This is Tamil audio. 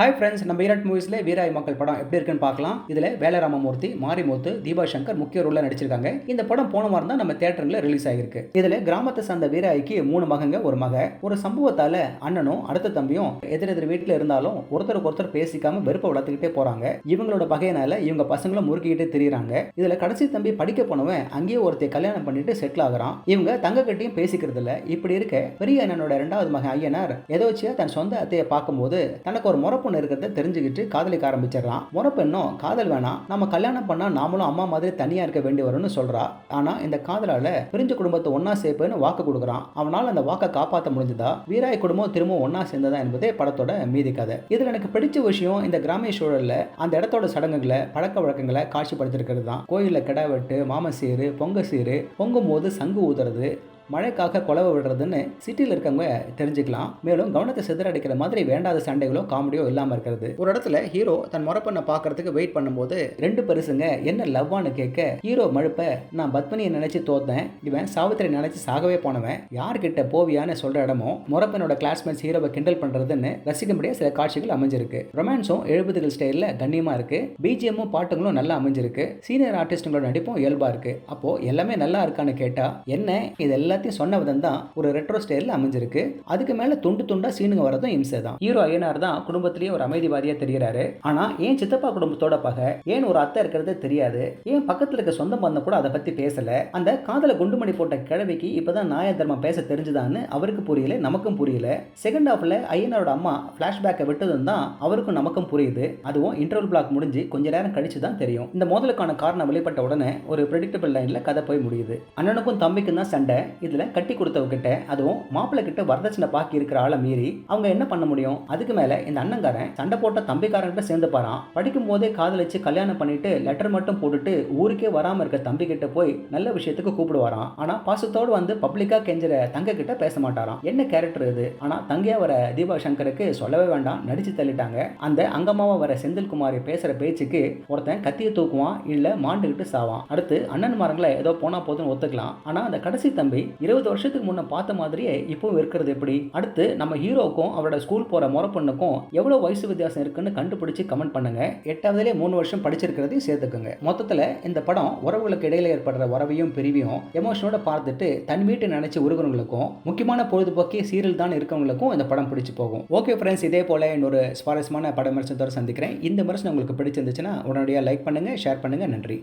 ஹாய் ஃப்ரெண்ட்ஸ் நம்ம ஈராட் மூவிஸில் வீராய் மக்கள் படம் எப்படி இருக்குன்னு பார்க்கலாம். இதுல வேலராமமூர்த்தி மாரிமுத்து தீபா சங்கர் முக்கிய ரோலில் நடிச்சிருக்காங்க. இந்த படம் போன வாரம் தான் நம்ம தியேட்டர்ல ரிலீஸ் ஆகிருக்கு இதில் கிராமத்தை சார்ந்த வீராய்க்கு மூணு மகங்க ஒரு மக. ஒரு சம்பவத்தால அண்ணனும் அடுத்த தம்பியும் எதிர் எதிர் வீட்டில் இருந்தாலும் ஒருத்தருக்கு ஒருத்தர் பேசிக்காம வெறுப்பை வளர்த்துக்கிட்டே போறாங்க. இவங்களோட பகையினால இவங்க பசங்களும் முறுக்கிக்கிட்டே திரியிறாங்க. இதுல கடைசி தம்பி படிக்க போனவன் அங்கேயே ஒருத்தைய கல்யாணம் பண்ணிட்டு செட்டில் ஆகிறான். இவங்க தங்க கட்டியும் பேசிக்கிறது இல்லை. இப்படி இருக்க பெரிய அண்ணனோட ரெண்டாவது மகன் ஐயனார் எதோச்சியா தன் சொந்த அத்தையை பார்க்கும்போது தனக்கு ஒரு பொண்ணு இருக்கிறத தெரிஞ்சுக்கிட்டு காதலிக்க ஆரம்பிச்சிடறான் முறப்பெண்ணும் காதல் வேணாம். நம்ம கல்யாணம் பண்ணா நாமளும் அம்மா மாதிரி தனியா இருக்க வேண்டி வரும்னு சொல்றா. ஆனா இந்த காதலால பிரிஞ்ச குடும்பத்தை ஒன்னா சேர்ப்புன்னு வாக்கு கொடுக்குறான். அவனால் அந்த வாக்கை காப்பாற்ற முடிஞ்சதா? வீராய் குடும்பம் திரும்பவும் ஒன்னா சேர்ந்ததா என்பதே படத்தோட மீதி கதை. இதுல எனக்கு பிடிச்ச விஷயம் இந்த கிராமிய சூழல்ல அந்த இடத்தோட சடங்குகளை பழக்க வழக்கங்களை காட்சிப்படுத்திருக்கிறது தான் கோயிலில் கிடா வெட்டு மாமசீரு பொங்க சீரு பொங்கும் போது சங்கு ஊதுறது மழைக்காக குலவை விடுறதுன்னு சிட்டியில் இருக்கவங்க தெரிஞ்சுக்கலாம். மேலும் கவனத்தை சிதறடிக்கிற மாதிரி வேண்டாத சண்டைகளோ காமெடியோ இல்லாமல் இருக்கிறது. ஒரு இடத்துல ஹீரோ தன் முறப்பண்ணை பார்க்கறதுக்கு வெயிட் பண்ணும்போது ரெண்டு பெருசுங்க என்ன லவ்வான்னு கேட்க ஹீரோ மழுப்ப நான் பத்மினியை நினைச்சு தோத்தேன். இவன் சாவித்திரி நினைச்சு சாகவே போனவன். யார்கிட்ட போவியான்னு சொல்ற இடமும் முறப்பனோட கிளாஸ்மேட்ஸ் ஹீரோவை கிண்டல் பண்றதுன்னு ரசிக்கும்படியா சில காட்சிகள் அமைஞ்சிருக்கு. ரொமான்ஸும் எழுபதுகள் ஸ்டைலில் கண்ணியமா இருக்கு. பிஜிஎம்மும் பாட்டுங்களும் நல்லா அமைஞ்சிருக்கு. சீனியர் ஆர்டிஸ்டுங்களோட நடிப்பும் இயல்பா இருக்கு. அப்போ எல்லாமே நல்லா இருக்கான்னு கேட்டா என்ன? இதெல்லாம் எல்லாத்தையும் சொன்ன விதம் தான் ஒரு ரெட்ரோ ஸ்டைலில் அமைஞ்சிருக்கு. அதுக்கு மேல துண்டு துண்டா சீனுங்க வரதும் இம்சை தான். ஹீரோ ஐயனார் தான் குடும்பத்திலேயே ஒரு அமைதிவாதியா தெரிகிறாரு ஆனா ஏன் சித்தப்பா குடும்பத்தோட பகை? ஏன் ஒரு அத்தை இருக்கிறதே தெரியாது? ஏன் பக்கத்துல இருக்க சொந்த பந்தம் கூட அதை பத்தி பேசல? அந்த காதல குண்டுமணி போட்ட கிழவிக்கு இப்பதான் நியாய தர்மம் பேச தெரிஞ்சுதான்னு அவருக்கு புரியல நமக்கும் புரியல. செகண்ட் ஹாஃப்ல ஐயனாரோட அம்மா பிளாஷ்பேக்கை விட்டதும் தான் அவருக்கும் நமக்கும் புரியுது. அதுவும் இன்டர்வல் பிளாக் முடிஞ்சு கொஞ்ச நேரம் கழிச்சு தான் தெரியும். இந்த மோதலுக்கான காரணம் வெளிப்பட்ட உடனே ஒரு ப்ரெடிக்டபிள் லைன்ல கதை போய் முடியுது. அண்ணனுக்கும் தம்பிக்கும் தான் சண்டை. இதில் கட்டி கொடுத்தவங்கிட்ட அதுவும் மாப்பிள்ளை கிட்ட வரதட்சணை பாக்கி இருக்கிற ஆளை மீறி அவங்க என்ன பண்ண முடியும்? அதுக்கு மேலே இந்த அண்ணங்காரன் சண்டை போட்ட தம்பிக்காரன்கிட்ட சேர்ந்து பாரான் படிக்கும் போதே காதலிச்சு கல்யாணம் பண்ணிட்டு லெட்டர் மட்டும் போட்டுட்டு ஊருக்கே வராமல் இருக்க தம்பி கிட்ட போய் நல்ல விஷயத்துக்கு கூப்பிடுவாராம். ஆனால் பாசத்தோடு வந்து பப்ளிக்காக கெஞ்சுற தங்க கிட்ட பேச மாட்டாராம். என்ன கேரக்டர் இது? ஆனால் தங்கையா வர தீபா சங்கருக்கு சொல்லவே வேண்டாம். நடிச்சு தள்ளிட்டாங்க. அந்த அங்கம்மாவா வர செந்தில்குமார் பேசுகிற பேச்சுக்கு ஒருத்தன் கத்தியை தூக்குவான் இல்லை மாண்டுகிட்டு சாவான். அடுத்து அண்ணன்மாரங்களை ஏதோ போனா போதுன்னு ஒத்துக்கலாம். ஆனால் அந்த கடைசி தம்பி இருபது வருஷத்துக்கு முன்ன பார்த்த மாதிரியே இப்பவும் இருக்கிறது எப்படி? அடுத்து நம்ம ஹீரோக்கும் அவரோட ஸ்கூல் போற முறப்பண்ணுக்கும் எவ்வளவு வயசு வித்தியாசம் இருக்குன்னு கண்டுபிடிச்சு கமெண்ட் பண்ணுங்க. எட்டாவதுலேயே மூணு வருஷம் படிச்சிருக்கிறதையும் சேர்த்துக்குங்க. மொத்தத்துல இந்த படம் உறவுகளுக்கு இடையில ஏற்படுற உறவையும் பிரிவையும் எமோஷனோட பார்த்துட்டு தன் வீட்டு நினைச்சு உருகிறவங்களுக்கும் முக்கியமான பொழுதுபோக்கே சீரியல் தான் இருக்கவங்களுக்கும் இந்த படம் பிடிச்சி போகும். ஓகே ஃப்ரெண்ட்ஸ் இதே போல இன்னொரு சுவாரஸ்யமான படம் விமர்சனத்தோட சந்திக்கிறேன். இந்த விமர்சனம் உங்களுக்கு பிடிச்சிருந்துச்சுன்னா உடனடியாக லைக் பண்ணுங்க ஷேர் பண்ணுங்க. நன்றி.